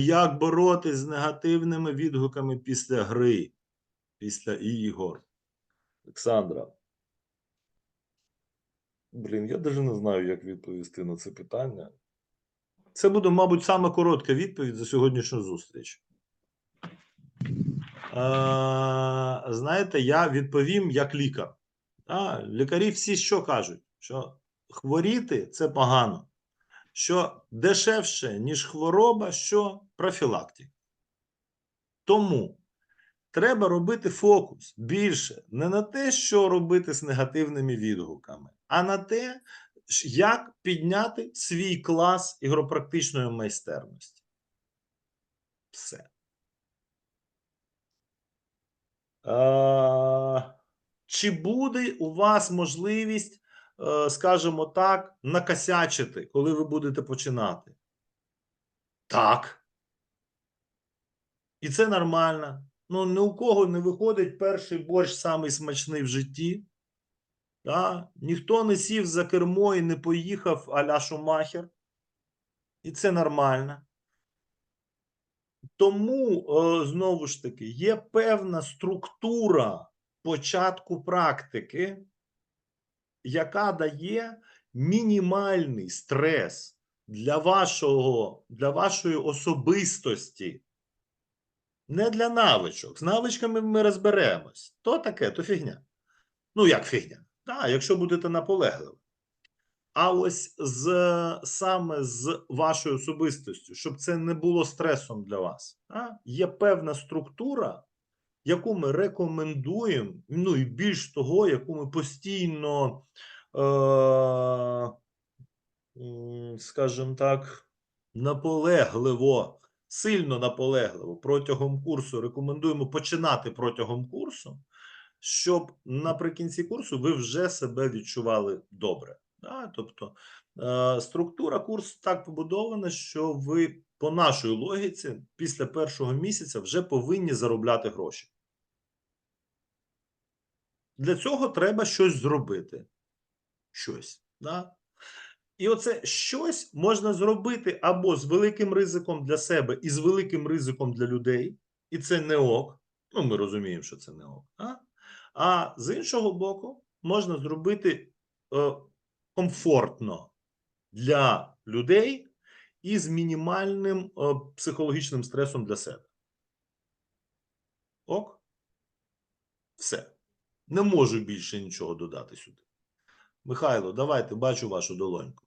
як боротись з негативними відгуками після гри, після ігор? Олександра. Блін, я навіть не знаю, як відповісти на це питання. Це буде, мабуть, саме коротка відповідь за сьогоднішню зустріч. Е, знаєте, я відповім як лікар. А, лікарі всі що кажуть? Що хворіти це погано. Що дешевше, ніж хвороба, що профілактика. Тому треба робити фокус більше не на те, що робити з негативними відгуками, а на те, як підняти свій клас ігропрактичної майстерності. Все. Е, чи буде у вас можливість, скажімо так, накосячити, коли ви будете починати? Так. І це нормально. Ну, ні у кого не виходить перший борщ самий смачний в житті. Да? Ніхто не сів за кермо і не поїхав а-ля Шумахер. І це нормально. Тому, е, знову ж таки, є певна структура початку практики, яка дає мінімальний стрес для вашого, для вашої особистості. Не для навичок. З навичками ми розберемось. То таке, то фігня. Ну, як фігня? Так, якщо будете наполегливі. А ось з саме з вашою особистостю, щоб це не було стресом для вас, а? є певна структура, яку ми рекомендуємо, ну і більш того, яку ми постійно, е, скажімо так, наполегливо, сильно наполегливо протягом курсу рекомендуємо починати протягом курсу, щоб наприкінці курсу ви вже себе відчували добре. Да? Тобто е, структура курсу так побудована, що ви по нашій логіці після першого місяця вже повинні заробляти гроші. Для цього треба щось зробити. Щось. Да? І оце щось можна зробити або з великим ризиком для себе і з великим ризиком для людей, і це не ок. Ну, ми розуміємо, що це не ок. А, а з іншого боку, можна зробити е, комфортно для людей і з мінімальним е, психологічним стресом для себе. Ок? Все. Не можу більше нічого додати сюди. Михайло, давайте бачу вашу долоньку.